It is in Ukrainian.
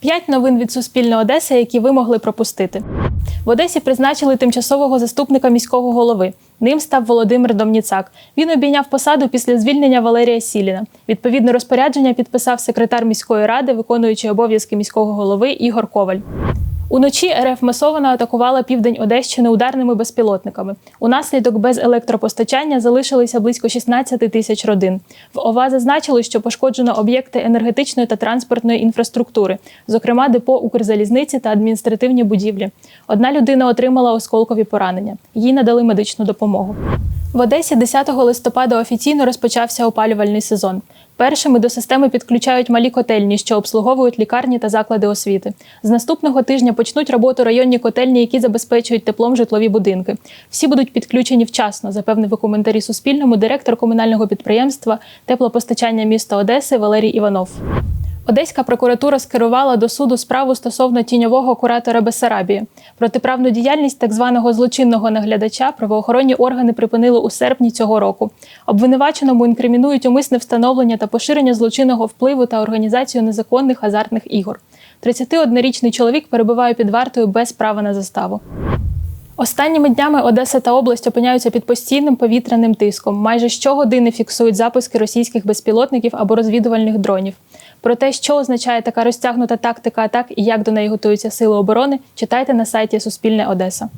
П'ять новин від Суспільної Одеси, які ви могли пропустити. В Одесі призначили тимчасового заступника міського голови. Ним став Володимир Домніцак. Він обійняв посаду після звільнення Валерія Сіліна. Відповідне розпорядження підписав секретар міської ради, виконуючий обов'язки міського голови Ігор Коваль. Уночі РФ масово атакувала південь Одещини ударними безпілотниками. Унаслідок без електропостачання залишилися близько 16 тисяч родин. В ОВА зазначили, що пошкоджено об'єкти енергетичної та транспортної інфраструктури, зокрема депо Укрзалізниці та адміністративні будівлі. Одна людина отримала осколкові поранення. Їй надали медичну допомогу. В Одесі 10 листопада офіційно розпочався опалювальний сезон. Першими до системи підключають малі котельні, що обслуговують лікарні та заклади освіти. З наступного тижня почнуть роботу районні котельні, які забезпечують теплом житлові будинки. Всі будуть підключені вчасно, запевнив у коментарі Суспільному директор комунального підприємства теплопостачання міста Одеси Валерій Іванов. Одеська прокуратура скерувала до суду справу стосовно тіньового куратора Бесарабії. Протиправну діяльність так званого злочинного наглядача правоохоронні органи припинили у серпні цього року. Обвинуваченому інкримінують умисне встановлення та поширення злочинного впливу та організацію незаконних азартних ігор. 31-річний чоловік перебуває під вартою без права на заставу. Останніми днями Одеса та область опиняються під постійним повітряним тиском. Майже щогодини фіксують запуски російських безпілотників або розвідувальних дронів. Про те, що означає така розтягнута тактика атак і як до неї готуються сили оборони, читайте на сайті Суспільне Одеса.